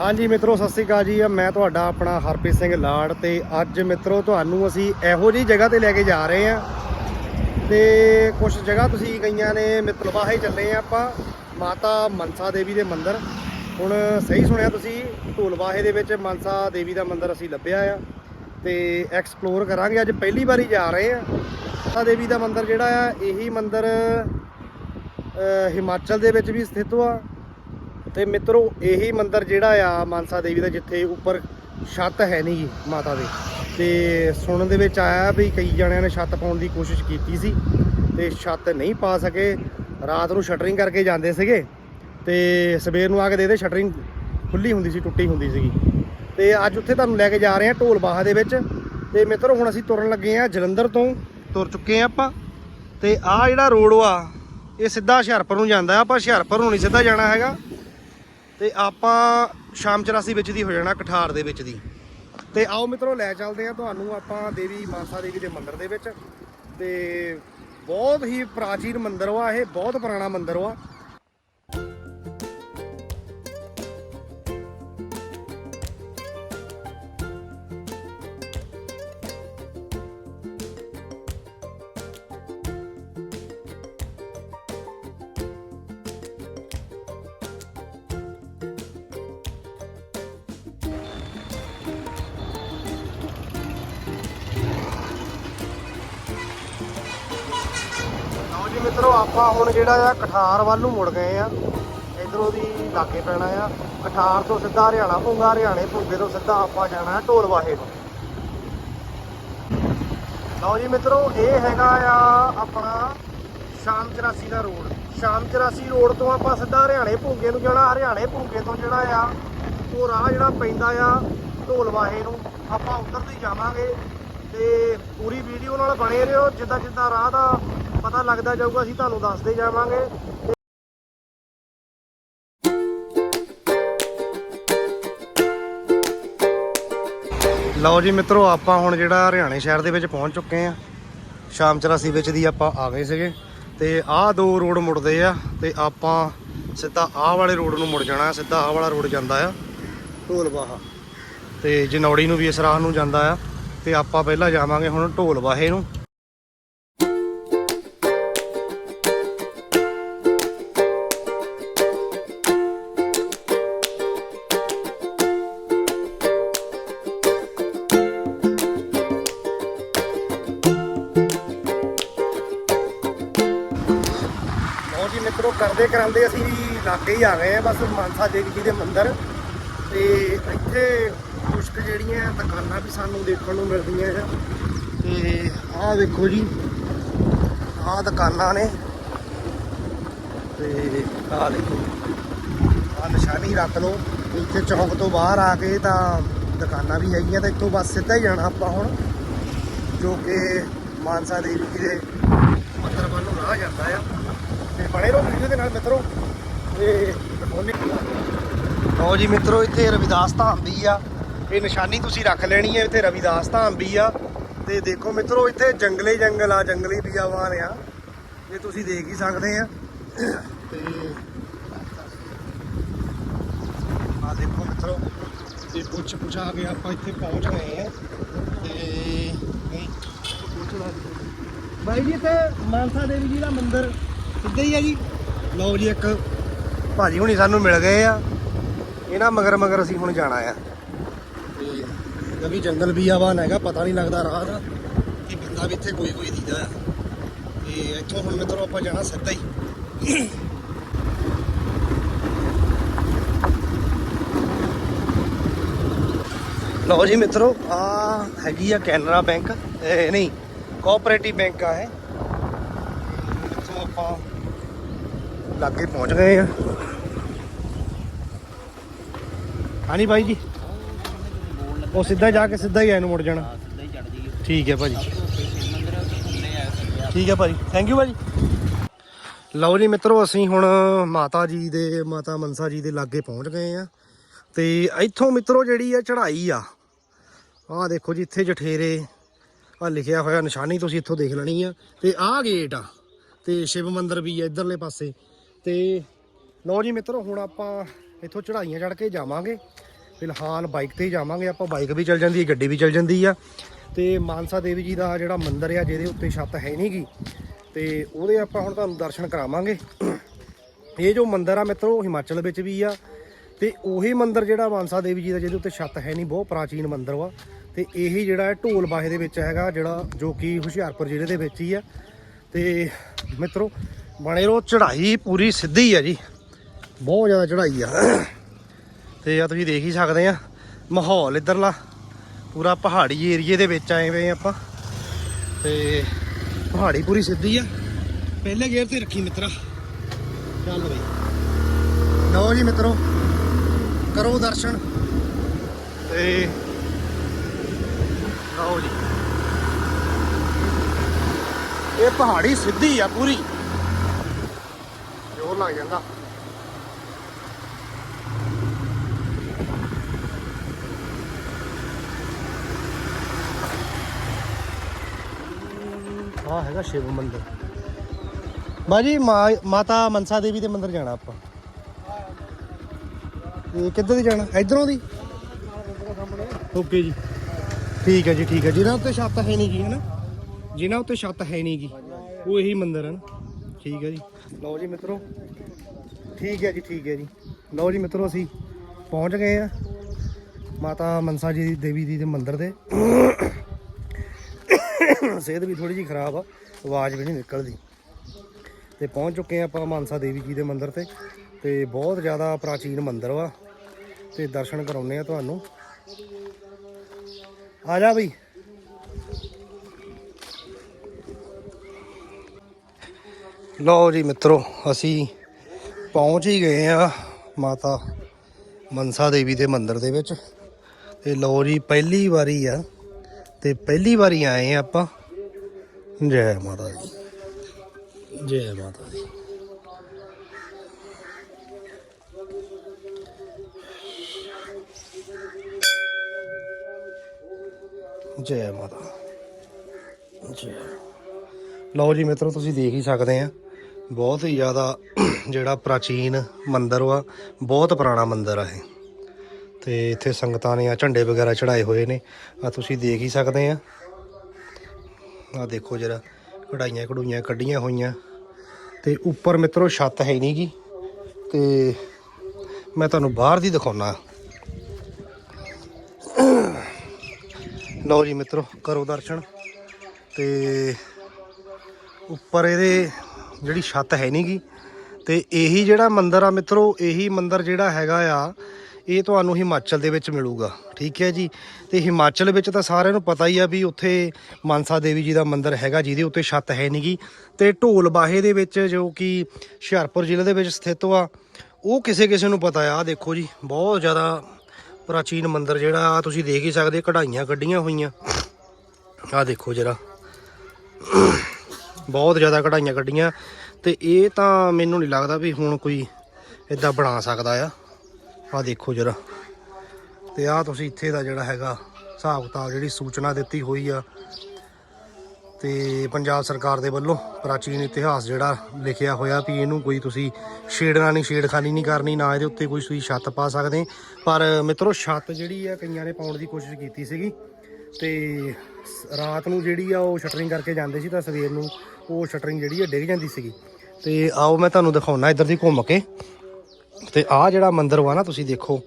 ਹਾਂਜੀ ਮਿੱਤਰੋ, ਸਤਿ ਸ੍ਰੀ ਅਕਾਲ ਜੀ। ਮੈਂ ਤੁਹਾਡਾ ਆਪਣਾ ਹਰਪ੍ਰੀਤ ਸਿੰਘ ਲਾੜ ਤੇ ਅੱਜ ਮਿੱਤਰੋ, ਤੁਹਾਨੂੰ ਅਸੀਂ ਇਹੋ ਜਿਹੀ ਜਗ੍ਹਾ ਤੇ ਲੈ ਕੇ ਜਾ ਰਹੇ ਹਾਂ। ਤੇ ਕੁਝ ਜਗ੍ਹਾ ਤੁਸੀਂ ਕਈਆਂ ਨੇ ਮਿੱਤਲਵਾਹੇ ਚੱਲੇ ਆ ਆਪਾਂ, ਮਾਤਾ ਮਨਸਾ ਦੇਵੀ ਦੇ ਮੰਦਿਰ। ਹੁਣ ਸਹੀ ਸੁਣਿਆ ਤੁਸੀਂ ਢੋਲਵਾਹੇ ਦੇ ਵਿੱਚ ਮਨਸਾ ਦੇਵੀ ਦਾ ਮੰਦਿਰ ਅਸੀਂ ਲੱਭਿਆ ਆ ਤੇ ਐਕਸਪਲੋਰ ਕਰਾਂਗੇ। ਅੱਜ ਪਹਿਲੀ ਵਾਰੀ ਜਾ ਰਹੇ ਆ ਮਨਸਾ ਦੇਵੀ ਦਾ ਮੰਦਿਰ ਜਿਹੜਾ ਆ, ਇਹੀ ਮੰਦਿਰ ਹਿਮਾਚਲ ਦੇ ਵਿੱਚ ਵੀ ਸਥਿਤ ਆ। ਤੇ ਮਿੱਤਰੋ, ਇਹੀ ਮੰਦਿਰ ਜਿਹੜਾ ਆ ਮਾਨਸਾ ਦੇਵੀ ਦਾ, ਜਿੱਥੇ ਉੱਪਰ ਛੱਤ ਹੈ ਨਹੀਂ ਜੀ ਮਾਤਾ ਦੇ। ਤੇ ਸੁਣਨ ਦੇ ਵਿੱਚ ਆਇਆ ਵੀ ਕਈ ਜਣਿਆਂ ਨੇ ਛੱਤ ਪਾਉਣ ਦੀ ਕੋਸ਼ਿਸ਼ ਕੀਤੀ ਸੀ ਤੇ ਛੱਤ ਨਹੀਂ ਪਾ ਸਕੇ। ਰਾਤ ਨੂੰ ਸ਼ਟਰਿੰਗ ਕਰਕੇ ਜਾਂਦੇ ਸੀਗੇ ਤੇ ਸਵੇਰ ਨੂੰ ਆ ਕੇ ਦੇਖਦੇ ਸ਼ਟਰਿੰਗ ਖੁੱਲੀ ਹੁੰਦੀ ਸੀ, ਟੁੱਟੀ ਹੁੰਦੀ ਸੀਗੀ। ਤੇ ਅੱਜ ਉੱਥੇ ਤੁਹਾਨੂੰ ਲੈ ਕੇ ਜਾ ਰਹੇ ਹਾਂ ਢੋਲ ਬਾਹਾ ਦੇ ਵਿੱਚ। ਤੇ ਮਿੱਤਰੋ, ਹੁਣ ਅਸੀਂ ਤੁਰਨ ਲੱਗੇ ਆ ਜਲੰਧਰ ਤੋਂ। ਤੁਰ ਚੁੱਕੇ ਆ ਆਪਾਂ। ਤੇ ਆ ਜਿਹੜਾ ਰੋਡ ਆ ਇਹ ਸਿੱਧਾ ਹੁਸ਼ਿਆਰਪੁਰ ਨੂੰ ਜਾਂਦਾ ਆਪਾਂ ਹੁਸ਼ਿਆਰਪੁਰ ਨੂੰ ਨਹੀਂ ਸਿੱਧਾ ਜਾਣਾ ਹੈਗਾ। ਤੇ ਆਪਾਂ ਸ਼ਾਮ 84 ਵਿੱਚ ਦੀ ਹੋ ਜਾਣਾ ਕਠਾਰ ਦੇ ਵਿੱਚ ਦੀ। ਤੇ ਆਓ ਮਿੱਤਰੋ, ਲੈ ਚੱਲਦੇ ਆ ਤੁਹਾਨੂੰ ਆਪਾਂ ਦੇਵੀ ਮਾਨਸਾ ਦੇਵੀ ਦੇ ਮੰਦਿਰ ਦੇ ਵਿੱਚ। ਤੇ ਬਹੁਤ ਹੀ ਪ੍ਰਾਚੀਨ ਮੰਦਿਰ ਵਾ ਇਹ, ਬਹੁਤ ਪੁਰਾਣਾ ਮੰਦਿਰ ਵਾ। ਮਿੱਤਰੋ ਆਪਾਂ ਹੁਣ ਜਿਹੜਾ ਆ ਕਠਾਰ ਵੱਲ ਨੂੰ ਮੁੜ ਗਏ ਆ। ਇਧਰੋਂ ਦੀ ਲਾਗੇ ਪੈਣਾ ਆ। ਕਠਾਰ ਤੋਂ ਸਿੱਧਾ ਹਰਿਆਣਾ ਭੁੰਗਾ ਹਰਿਆਣੇ ਭੁੰਗੇ ਤੋਂ ਸਿੱਧਾ ਆਪਾਂ ਜਾਣਾ ਢੋਲਵਾਹੇ ਨੂੰ। ਲਓ ਜੀ ਮਿੱਤਰੋ, ਇਹ ਹੈਗਾ ਆ ਆਪਣਾ ਸ਼ਾਮ 84 ਦਾ ਰੋਡ। ਸ਼ਾਮ 84 ਰੋਡ ਤੋਂ ਆਪਾਂ ਸਿੱਧਾ ਹਰਿਆਣੇ ਭੁੰਗੇ ਨੂੰ ਜਾਣਾ। ਹਰਿਆਣੇ ਭੁੰਗੇ ਤੋਂ ਜਿਹੜਾ ਆ, ਉਹ ਰਾਹ ਜਿਹੜਾ ਪੈਂਦਾ ਆ ਢੋਲਵਾਹੇ ਨੂੰ, ਆਪਾਂ ਉੱਧਰ ਦੀ ਜਾਵਾਂਗੇ। ਤੇ ਪੂਰੀ ਵੀਡੀਓ ਨਾਲ ਬਣੇ ਰਹੋ। ਜਿੱਦਾਂ ਜਿੱਦਾਂ ਰਾਹ ਦਾ ਪਤਾ ਲੱਗਦਾ ਜਾਊਗਾ, ਅਸੀਂ ਤੁਹਾਨੂੰ ਦੱਸਦੇ ਜਾਵਾਂਗੇ। ਲਓ ਜੀ ਮਿੱਤਰੋ, ਆਪਾਂ ਹੁਣ ਜਿਹੜਾ ਹਰਿਆਣੇ ਸ਼ਹਿਰ ਦੇ ਵਿੱਚ ਪਹੁੰਚ ਚੁੱਕੇ ਆ ਸ਼ਾਮ 84 ਵਿੱਚ ਦੀ ਆਪਾਂ ਆ ਗਏ ਸੀਗੇ। ਤੇ ਆਹ ਦੋ ਰੋਡ ਮੁੜਦੇ ਆ ਤੇ ਆਪਾਂ ਸਿੱਧਾ ਆਹ ਵਾਲੇ ਰੋਡ ਨੂੰ ਮੁੜ ਜਾਣਾ, ਸਿੱਧਾ ਆਹ ਵਾਲਾ ਰੋਡ ਜਾਂਦਾ ਆ ਢੋਲਵਾਹਾ ਤੇ ਜਨੌੜੀ ਨੂੰ ਵੀ ਇਸ ਰਾਹ ਨੂੰ ਜਾਂਦਾ ਆ। ਤੇ ਆਪਾਂ ਪਹਿਲਾਂ ਜਾਵਾਂਗੇ ਹੁਣ ਢੋਲਵਾਹੇ ਨੂੰ। ਜੀ ਮਿੱਤਰੋ, ਕਰਦੇ ਕਰਾਂਦੇ ਅਸੀਂ ਲਾਗੇ ਹੀ ਆ ਗਏ ਆ, ਬਸ ਮਾਨਸਾ ਦੇਵੀ ਜੀ ਦੇ ਮੰਦਿਰ। ਤੇ ਇੱਥੇ ਜਿਹੜੀਆਂ ਦੁਕਾਨਾਂ ਵੀ ਸਾਨੂੰ ਦੇਖਣ ਨੂੰ ਮਿਲਦੀਆਂ ਆ। ਤੇ ਆਹ ਦੇਖੋ ਜੀ, ਆਹ ਦੁਕਾਨਾਂ ਨੇ। ਤੇ ਆਹ ਦੇਖੋ, ਆਹ ਨਿਸ਼ਾਨੀ ਰੱਖ ਲਓ। ਇੱਥੇ ਚੌਂਕ ਤੋਂ ਬਾਹਰ ਆ ਕੇ ਤਾਂ ਦੁਕਾਨਾਂ ਵੀ ਹੈਗੀਆਂ ਤਾਂ ਇੱਥੋਂ ਬਸ ਸਿੱਧਾ ਹੀ ਜਾਣਾ ਆਪਾਂ ਹੁਣ, ਜੋ ਕਿ ਮਾਨਸਾ ਦੇਵੀ ਜੀ ਦੇ ਮੰਦਿਰ ਵੱਲ ਨੂੰ ਰਾਹ ਜਾਂਦਾ ਆ। ਤੇ ਬਣੇ ਰਹੋ ਵੀਡੀਓ ਦੇ ਨਾਲ ਮਿੱਤਰੋ। ਤੇ ਦਿਖਾਉਂਦੇ ਲਓ ਜੀ ਮਿੱਤਰੋ, ਇੱਥੇ ਰਵਿਦਾਸ ਧਾਮ ਵੀ ਆ। ਇਹ ਨਿਸ਼ਾਨੀ ਤੁਸੀਂ ਰੱਖ ਲੈਣੀ ਹੈ ਇੱਥੇ ਰਵਿਦਾਸ ਧਾਮ ਵੀ ਆ। ਤੇ ਦੇਖੋ ਮਿੱਤਰੋ, ਇੱਥੇ ਜੰਗਲੇ ਜੰਗਲ ਆ, ਜੰਗਲੀ ਬੀਆਵਾਨ ਆ। ਇਹ ਤੁਸੀਂ ਦੇਖ ਹੀ ਸਕਦੇ ਆ। ਤੇ ਆ ਦੇਖੋ ਮਿੱਤਰੋ ਤੇ ਪੁੱਛ ਪੁੱਛਾ ਕੇ ਆਪਾਂ ਇੱਥੇ ਪਹੁੰਚ ਗਏ ਆ। ਤੇ ਬਾਈ ਜੀ ਤੇ ਮਾਨਸਾ ਦੇਵੀ ਜੀ ਦਾ ਮੰਦਿਰ ਸਿੱਧਾ ਹੀ ਆ ਜੀ। ਲਓ ਜੀ, ਇੱਕ ਭਾਜੀ ਹੁਣੀ ਸਾਨੂੰ ਮਿਲ ਗਏ ਆ। ਇਹਨਾਂ ਮਗਰ ਮਗਰ ਅਸੀਂ ਹੁਣ ਜਾਣਾ ਆ। ਕਿਉਂਕਿ ਜੰਗਲ ਵੀ ਆਵਾਨ ਹੈਗਾ, ਪਤਾ ਨਹੀਂ ਲੱਗਦਾ ਰਾਹ ਦਾ ਕਿ ਬੰਦਾ ਵੀ ਇੱਥੇ ਕੋਈ ਕੋਈ ਦੀਦਾ ਤੇ ਇੱਥੋਂ ਹੁਣ ਮਿੱਤਰੋ ਆਪਾਂ ਜਾਣਾ ਸਿੱਧਾ ਹੀ। ਲਓ ਜੀ ਮਿੱਤਰੋ, ਆ ਹੈਗੀ ਆ ਕੈਨਰਾ ਬੈਂਕ, ਇਹ ਨਹੀਂ, ਕੋਆਪਰੇਟਿਵ ਬੈਂਕ ਆ ਇਹ। ਇੱਥੋਂ ਆਪਾਂ ਲਾਗੇ ਪਹੁੰਚ ਗਏ ਆ। ਹਾਂਜੀ ਬਾਈ ਜੀ। ਉਹ ਸਿੱਧਾ ਜਾ ਕੇ ਸਿੱਧਾ ਹੀ ਐਨੂੰ ਮੁੜ ਜਾਣਾ। ਸਿੱਧਾ ਹੀ ਚੜ ਜੀਏ ਠੀਕ ਹੈ ਭਾਜੀ। ਠੀਕ ਹੈ ਭਾਜੀ। ਥੈਂਕ ਯੂ ਭਾਜੀ। ਲਓ ਜੀ ਮਿੱਤਰੋ ਅਸੀਂ ਹੁਣ ਮਾਤਾ ਜੀ ਦੇ ਮਾਤਾ ਮਨਸਾ ਜੀ ਦੇ ਲਾਗੇ ਪਹੁੰਚ ਗਏ ਆ ਤੇ ਇੱਥੋਂ ਮਿੱਤਰੋ ਜਿਹੜੀ ਆ ਚੜ੍ਹਾਈ ਆ ਆਹ ਦੇਖੋ ਜੀ ਇੱਥੇ ਜਠੇਰੇ ਆ ਲਿਖਿਆ ਹੋਇਆ ਨਿਸ਼ਾਨੀ ਤੁਸੀਂ ਇੱਥੋਂ ਦੇਖ ਲੈਣੀ ਆ। ਤੇ ਆਹ ਗੇਟ ਆ ਤੇ ਸ਼ਿਵ ਮੰਦਿਰ ਵੀ ਆ ਇਧਰਲੇ ਪਾਸੇ। ਤੇ ਲਓ ਜੀ ਮਿੱਤਰੋ ਹੁਣ ਆਪਾਂ ਇੱਥੋਂ ਚੜ੍ਹਾਈਆਂ ਚੜ੍ਹ ਕੇ ਜਾਵਾਂਗੇ। ਫਿਲਹਾਲ ਬਾਈਕ ਤੇ ਹੀ ਜਾਵਾਂਗੇ, ਆਪਾਂ ਬਾਈਕ ਵੀ ਚੱਲ ਜਾਂਦੀ ਹੈ, ਗੱਡੀ ਵੀ ਚੱਲ ਜਾਂਦੀ ਆ। ਤੇ ਮਾਨਸਾ ਦੇਵੀ ਜੀ ਦਾ ਜਿਹੜਾ ਮੰਦਿਰ ਆ, ਜਿਹਦੇ ਉੱਤੇ ਛੱਤ ਹੈ ਨਹੀਂਗੀ ਤੇ ਉਹਦੇ ਆਪਾਂ ਹੁਣ ਤੁਹਾਨੂੰ ਦਰਸ਼ਨ ਕਰਾਵਾਂਗੇ। ਇਹ ਜੋ ਮੰਦਿਰ ਆ ਮਿੱਤਰੋ, ਹਿਮਾਚਲ ਵਿੱਚ ਵੀ ਆ, ਤੇ ਉਹੀ ਮੰਦਿਰ ਜਿਹੜਾ ਮਾਨਸਾ ਦੇਵੀ ਜੀ ਦਾ, ਜਿਹਦੇ ਉੱਤੇ ਛੱਤ ਹੈ ਨਹੀਂ ਬਹੁਤ ਪ੍ਰਾਚੀਨ ਮੰਦਿਰ ਵਾ। ਤੇ ਇਹੀ ਜਿਹੜਾ ਢੋਲ ਬਾਹੇ ਦੇ ਵਿੱਚ ਹੈਗਾ, ਜਿਹੜਾ ਜੋ ਕਿ ਹੁਸ਼ਿਆਰਪੁਰ ਜ਼ਿਲ੍ਹੇ ਦੇ ਵਿੱਚ ਹੀ ਆ। ਤੇ ਮਿੱਤਰੋ, ਬਣੇ ਰੋ ਚੜ੍ਹਾਈ ਪੂਰੀ ਸਿੱਧੀ ਆ ਜੀ। ਬਹੁਤ ਜ਼ਿਆਦਾ ਚੜ੍ਹਾਈ ਆ। ਤੇ ਆ ਤੁਸੀਂ ਦੇਖ ਹੀ ਸਕਦੇ ਆ, ਮਾਹੌਲ ਇਧਰਲਾ, ਪੂਰਾ ਪਹਾੜੀ ਏਰੀਏ ਦੇ ਵਿੱਚ ਆਏ ਹੋਏ ਆਪਾਂ। ਤੇ ਪਹਾੜੀ ਪੂਰੀ ਸਿੱਧੀ ਆ। ਪਹਿਲੇ ਗੇਅਰ ਤੇ ਰੱਖੀ ਮਿੱਤਰਾ। ਚੱਲ ਬਈ। ਲਓ ਜੀ ਮਿੱਤਰੋ, ਕਰੋ ਦਰਸ਼ਨ। ਤੇ ਲਓ ਜੀ। ਇਹ ਪਹਾੜੀ ਸਿੱਧੀ ਆ ਪੂਰੀ। ਜੋਰ ਲੱਗ ਜਾਂਦਾ। ਆ ਹੈਗਾ ਸ਼ਿਵ ਮੰਦਿਰ। ਬਾਜੀ ਮਾ- ਮਾਤਾ ਮਨਸਾ ਦੇਵੀ ਦੇ ਮੰਦਿਰ ਜਾਣਾ ਆਪਾਂ। ਇਹ ਕਿੱਧਰ ਦੀ ਜਾਣਾ? ਇਧਰੋਂ ਦੀ? ਓਕੇ ਜੀ। ਠੀਕ ਹੈ ਜੀ ਠੀਕ ਹੈ ਜਿਹਨਾਂ ਉੱਤੇ ਛੱਤ ਹੈ ਨਹੀਂ ਗੀ ਹੈ ਨਾ ਜਿਨ੍ਹਾਂ ਉੱਤੇ ਛੱਤ ਹੈ ਨਹੀਂ ਗੀ ਉਹ ਇਹੀ ਮੰਦਿਰ ਹਨ ਠੀਕ ਹੈ ਜੀ। ਲਓ ਜੀ ਮਿੱਤਰੋ। ਠੀਕ ਹੈ ਜੀ ਠੀਕ ਹੈ ਜੀ। ਲਓ ਜੀ ਮਿੱਤਰੋ ਅਸੀਂ ਪਹੁੰਚ ਗਏ ਆ ਮਾਤਾ ਮਨਸਾ ਜੀ ਦੀ ਦੇਵੀ ਜੀ ਦੇ ਮੰਦਿਰ ਦੇ। ਸਿਹਤ ਵੀ ਥੋੜੀ ਜਿਹੀ ਖਰਾਬ ਆ, ਆਵਾਜ਼ ਵੀ ਨਹੀਂ ਨਿਕਲਦੀ। ਤੇ ਪਹੁੰਚ ਚੁੱਕੇ ਆ ਆਪਾਂ ਮਾਨਸਾ ਦੇਵੀ ਜੀ ਦੇ ਮੰਦਿਰ ਤੇ ਤੇ ਬਹੁਤ ਜ਼ਿਆਦਾ ਪ੍ਰਾਚੀਨ ਮੰਦਿਰ ਵਾ। ਤੇ ਦਰਸ਼ਨ ਕਰਾਉਨੇ ਆ ਤੁਹਾਨੂੰ। ਆ ਜਾ ਬਈ। ਲਓ ਜੀ ਮਿੱਤਰੋ, ਅਸੀਂ ਪਹੁੰਚ ਹੀ ਗਏ ਆ ਮਾਤਾ ਮਨਸਾ ਦੇਵੀ ਦੇ ਮੰਦਿਰ ਦੇ ਵਿੱਚ। ਤੇ ਲਓ ਜੀ, ਪਹਿਲੀ ਵਾਰੀ ਆ। ਤੇ ਪਹਿਲੀ ਵਾਰੀ ਆਏ ਆ ਆਪਾਂ। ਜੈ ਮਾਤਾ ਦੀ ਜੈ ਮਾਤਾ ਦੀ ਜੈ ਮਾਤਾ। ਜੈ। ਲਓ ਜੀ ਮਿੱਤਰੋ, ਤੁਸੀਂ ਦੇਖ ਹੀ ਸਕਦੇ ਆ। ਬਹੁਤ ਹੀ ਜ਼ਿਆਦਾ ਜਿਹੜਾ ਪ੍ਰਾਚੀਨ ਮੰਦਿਰ ਵਾ, ਬਹੁਤ ਪੁਰਾਣਾ ਮੰਦਿਰ ਆ ਇਹ। ਤੇ ਇੱਥੇ ਸੰਗਤਾਂ ਨੇ ਆ ਝੰਡੇ ਵਗੈਰਾ ਚੜਾਏ ਹੋਏ ਨੇ। ਆ ਤੁਸੀਂ ਦੇਖ ਹੀ ਸਕਦੇ ਆ। ਆ ਦੇਖੋ ਜਰਾ, ਕਢਾਈਆਂ ਕਢੂਈਆਂ ਕੱਢੀਆਂ ਹੋਈਆਂ। ਤੇ ਉੱਪਰ ਮਿੱਤਰੋ ਛੱਤ ਹੈ ਨਹੀਂ ਨਹੀਂਗੀ ਤੇ ਮੈਂ ਤੁਹਾਨੂੰ ਬਾਹਰ ਦੀ ਦਿਖਾਉਣਾ ਲਓ ਜੀ ਮਿੱਤਰੋ, ਕਰੋ ਦਰਸ਼ਨ। ਤੇ ਉੱਪਰ ਇਹਦੇ ਜਿਹੜੀ ਛੱਤ ਹੈ ਨਹੀਂਗੀ ਤੇ ਇਹੀ ਜਿਹੜਾ ਮੰਦਿਰ ਆ ਮਿੱਤਰੋ, ਇਹੀ ਮੰਦਿਰ ਜਿਹੜਾ ਹੈਗਾ ਆ ਇਹ ਤੁਹਾਨੂੰ ਹਿਮਾਚਲ ਦੇ ਵਿੱਚ ਮਿਲੂਗਾ, ਠੀਕ ਹੈ ਜੀ? ਤੇ ਹਿਮਾਚਲ ਵਿੱਚ ਤਾਂ ਸਾਰਿਆਂ ਨੂੰ ਪਤਾ ਹੀ ਆ ਵੀ ਉੱਥੇ ਮਾਨਸਾ ਦੇਵੀ ਜੀ ਦਾ ਮੰਦਿਰ ਹੈਗਾ, ਜਿਹਦੇ ਉੱਤੇ ਛੱਤ ਹੈ ਨਹੀਂਗੀ ਤੇ ਢੋਲ ਬਾਹੇ ਦੇ ਵਿੱਚ ਜੋ ਕਿ ਹੁਸ਼ਿਆਰਪੁਰ ਜ਼ਿਲ੍ਹੇ ਦੇ ਵਿੱਚ ਸਥਿਤ ਆ, ਉਹ ਕਿਸੇ ਕਿਸੇ ਨੂੰ ਪਤਾ ਆ, ਆਹ ਦੇਖੋ ਜੀ, ਬਹੁਤ ਜ਼ਿਆਦਾ ਪ੍ਰਾਚੀਨ ਮੰਦਿਰ ਜਿਹੜਾ ਆ ਤੁਸੀਂ ਦੇਖ ਹੀ ਸਕਦੇ, ਕਢਾਈਆਂ ਕੱਢੀਆਂ ਹੋਈਆਂ। ਆਹ ਦੇਖੋ ਜਰਾ। ਬਹੁਤ ਜ਼ਿਆਦਾ ਕਢਾਈਆਂ ਕੱਢੀਆਂ। ਤੇ ਇਹ ਤਾਂ ਮੈਨੂੰ ਨਹੀਂ ਲੱਗਦਾ ਵੀ ਹੁਣ ਕੋਈ ਇਦਾਂ ਬਣਾ ਸਕਦਾ ਆ। ਆਹ ਦੇਖੋ ਜਰਾ। ਤੇ ਆਹ ਤੁਸੀਂ ਇੱਥੇ ਦਾ ਜਿਹੜਾ ਹੈਗਾ ਹਿਸਾਬ ਕਿਤਾਬ ਜਿਹੜੀ ਸੂਚਨਾ ਦਿੱਤੀ ਹੋਈ ਆ। ਤੇ ਪੰਜਾਬ ਸਰਕਾਰ ਦੇ ਵੱਲੋਂ ਪ੍ਰਾਚੀਨ ਇਤਿਹਾਸ ਜਿਹੜਾ ਲਿਖਿਆ ਹੋਇਆ ਵੀ ਇਹਨੂੰ ਕੋਈ ਤੁਸੀਂ ਛੇੜਨਾ ਨਹੀਂ, ਛੇੜਖਾਨੀ ਨਹੀਂ ਕਰਨੀ, ਨਾ ਇਹਦੇ ਉੱਤੇ ਕੋਈ ਤੁਸੀਂ ਛੱਤ ਪਾ ਸਕਦੇ। ਪਰ ਮਿੱਤਰੋ, ਛੱਤ ਜਿਹੜੀ ਆ ਕਈਆਂ ਨੇ ਪਾਉਣ ਦੀ ਕੋਸ਼ਿਸ਼ ਕੀਤੀ ਸੀਗੀ। ਤੇ ਰਾਤ ਨੂੰ ਜਿਹੜੀ ਆ ਉਹ ਸ਼ਟਰਿੰਗ ਕਰਕੇ ਜਾਂਦੇ ਸੀ ਤਾਂ ਸਵੇਰ ਨੂੰ ਉਹ ਸ਼ਟਰਿੰਗ ਜਿਹੜੀ ਆ ਡਿੱਗ ਜਾਂਦੀ ਸੀਗੀ। ਤੇ ਆਓ ਮੈਂ ਤੁਹਾਨੂੰ ਦਿਖਾਉਣਾ ਇੱਧਰ ਦੀ ਘੁੰਮ ਕੇ। ਤੇ ਆਹ ਜਿਹੜਾ ਮੰਦਿਰ ਵਾ ਨਾ ਤੁਸੀਂ ਦੇਖੋ,